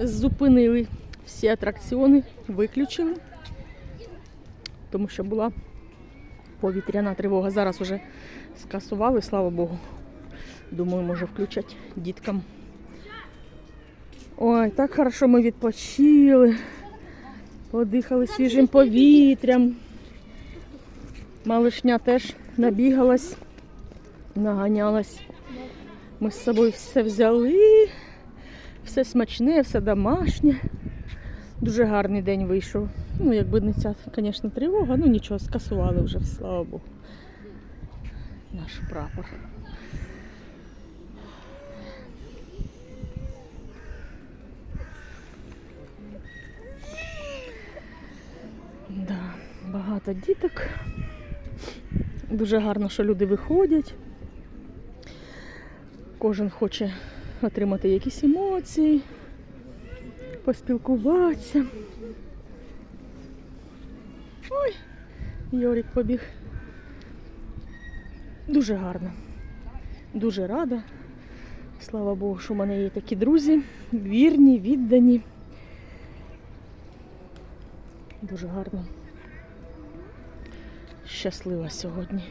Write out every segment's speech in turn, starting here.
зупинили всі атракціони, виключили, тому що була повітряна тривога. Зараз вже скасували, слава Богу. Думаю, може включать діткам. Ой, так хорошо ми відпочили, подихали свіжим повітрям. Малишня теж набігалась, наганялась. Ми з собою все взяли, все смачне, все домашнє. Дуже гарний день вийшов. Ну, якби не ця, звісно, тривога, ну нічого, скасували вже, слава Богу. Наш прапор. Да, багато діток. Дуже гарно, що люди виходять. Кожен хоче отримати якісь емоції, поспілкуватися. Ой, Йорик побіг. Дуже гарно. Дуже рада. Слава Богу, що в мене є такі друзі, вірні, віддані. Дуже гарно. Щаслива сьогодні.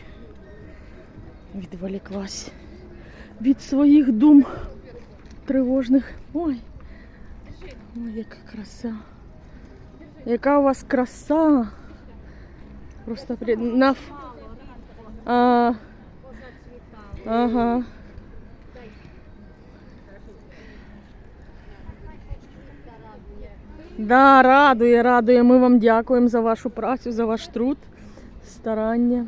Відволіклась від своїх дум тривожних. Ой, ой, яка краса. Яка у вас краса. Просто при... на... А... Ага. Да, радує, радує. Ми вам дякуємо за вашу працю, за ваш труд, старання.